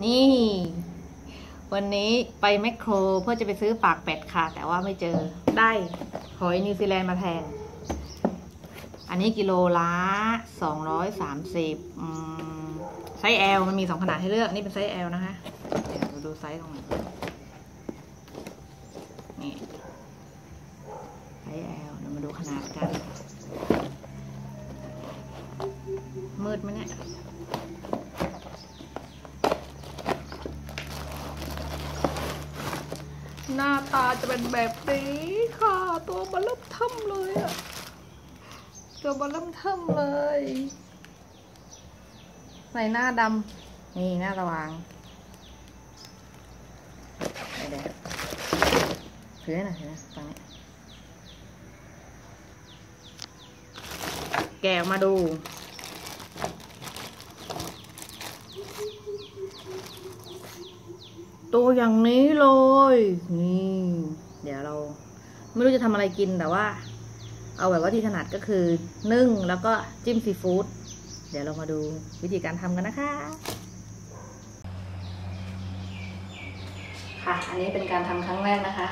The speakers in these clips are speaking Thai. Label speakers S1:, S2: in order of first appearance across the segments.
S1: นี่ วันนี้ไปแมคโครเพื่อจะไปซื้อปากเป็ดค่ะ แต่ว่าไม่เจอได้หอยนิวซีแลนด์มาแทน อันนี้กิโลละสองร้อยสามสิบไซส์ L มันมีสองขนาดให้เลือก นี่เป็นไซส์ L นะคะ เดี๋ยวเราดูไซส์ตรงนี้นี่ไซส์ L เดี๋ยวมาดูขนาดกัน มืดไหมเนี่ย หน้าตาจะ เป็นแบบนี้ค่ะ ตัวมันเริ่มทำเลยอะตัวมันเริ่มทำเลยใส่หน้าดำนี่หน้าระวางเดี๋ยวถือหน่อยถือนะฟังนี้แกะออกมาดูตัวอย่างนี้เลย นี่ เดี๋ยวเรา ไม่รู้จะทำอะไรกินแต่ว่า เอาแบบว่าที่ถนัดก็คือนึ่งแล้วก็จิ้มซีฟู้ดเดี๋ยวเรามาดูวิธีการทำกันนะคะ ค่ะ อันนี้เป็นการทำครั้งแรกนะคะ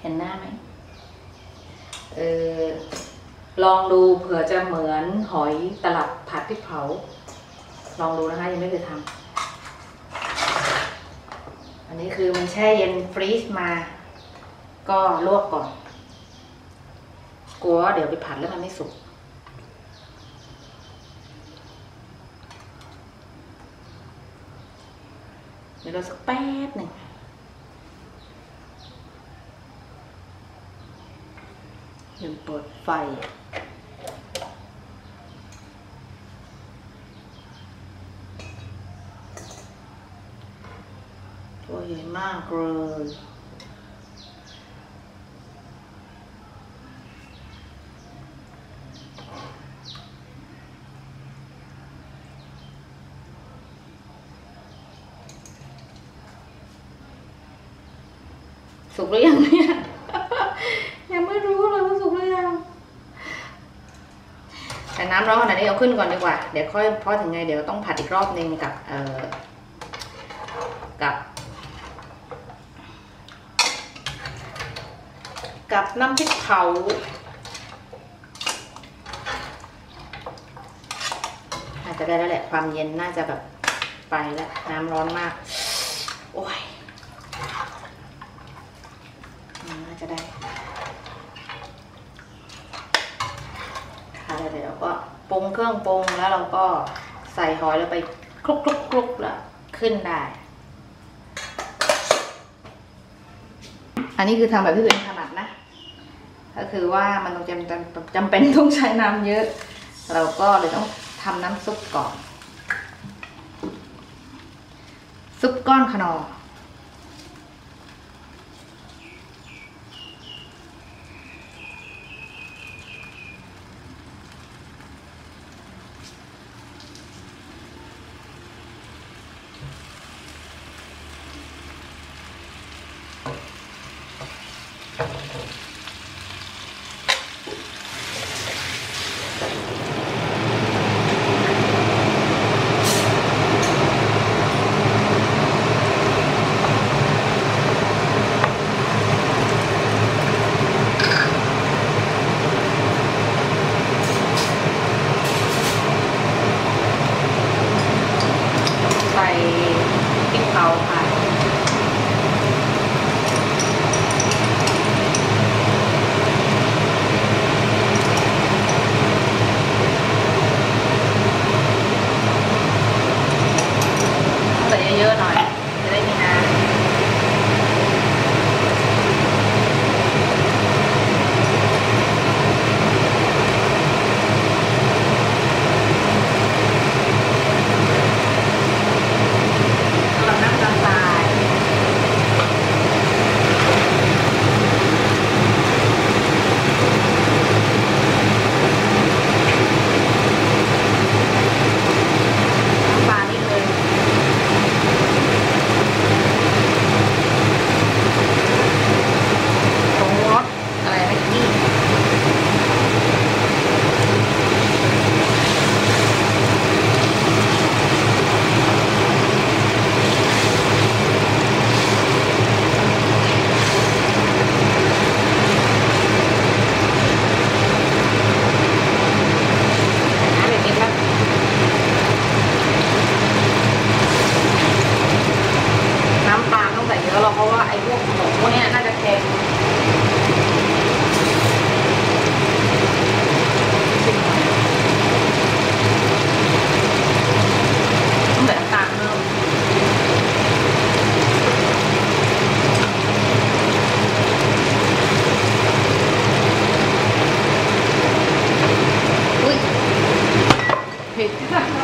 S1: เห็นหน้าไหมเออลองดูเผื่อจะเหมือนหอยตลับผัดพริกเผา ลองดูนะคะ ยังไม่เคยทำอันนี้คือมันแช่เย็นฟรีซมา ก็ลวกก่อน กลัวเดี๋ยวไปผัดแล้วมันไม่สุก เดี๋ยวเราสักแป๊บหนึ่งลืมเปิดไฟตัวใหญ่มากเลย สุกหรือยังเนี่ย ยังไม่รู้เลยว่าสุกหรือยัง แต่น้ำร้อนขนาดนี้เอาขึ้นก่อนดีกว่า เดี๋ยวค่อยพอถึงไง เดี๋ยวต้องผัดอีกรอบนึงกับเอ่อกับ กับน้ำพริกเผาอาจจะได้แล้วแหละ ความเย็นน่าจะแบบไปแล้ว น้ำร้อนมาก โอ้ย จะได้ค่ะเดี๋ยวเราก็ปรุงเครื่องปรุงแล้วเราก็ใส่หอยแล้วไปคลุกคลุกคลุกแล้วขึ้นได้ อันนี้คือทำแบบที่ตัวเองถนัดนะ ก็คือว่ามันต้องจำจำจำเป็นต้องใช้น้ำเยอะ เราก็เลยต้องทำน้ำซุปก่อน ซุปก้อนขนอ 对，就。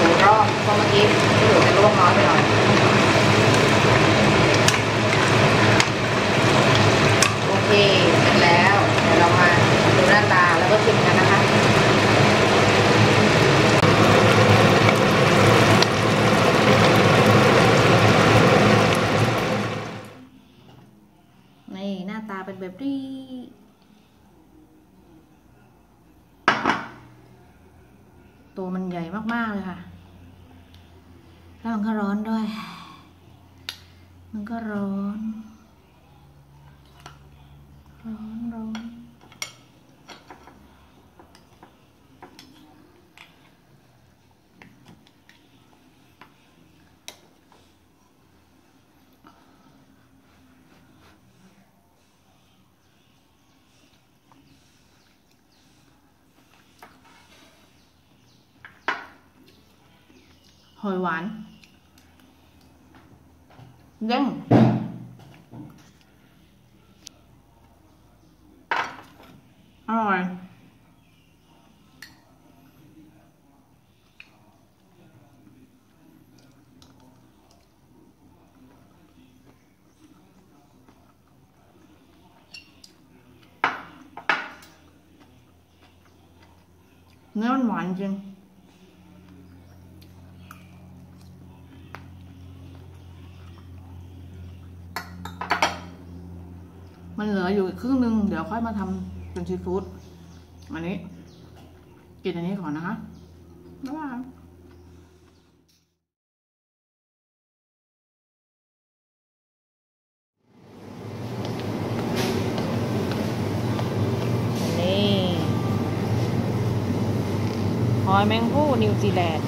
S1: นถูรอบเพราะเมื่อกี้ที่เหลือจะลวกน้อยไปหน่อยโอเคเสร็จแล้วเดี๋ยวเรามาดูหน้าตาแล้วก็ชิมกันนะคะนี่หน้าตาเป็นแบบนี้ตัวมันใหญ่มาก ๆ เลยค่ะ แล้วมันก็ร้อนด้วย มันก็ร้อน ร้อนร้อน หอยหวานเด้งอร่อย เนื้อ มันเหลืออยู่ครึ่งหนึ่งเดี๋ยวค่อยมาทำเป็นซีฟู้ดอันนี้ กินอันนี้ก่อนนะคะบ๊ายบายนี่หอยแมงผู้นิวซีแลนด์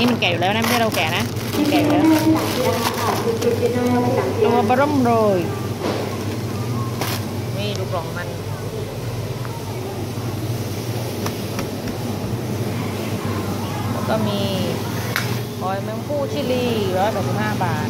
S1: นี่มัน แก่อยู่แล้วนะไม่ใช่เราแก่นะแก่อยู่แล้วตัวบร่มโรยนี่ดูกล่องมันแล้วก็มีหอยแมงผู้ชิลีร้อยแปดสิบห้าบาท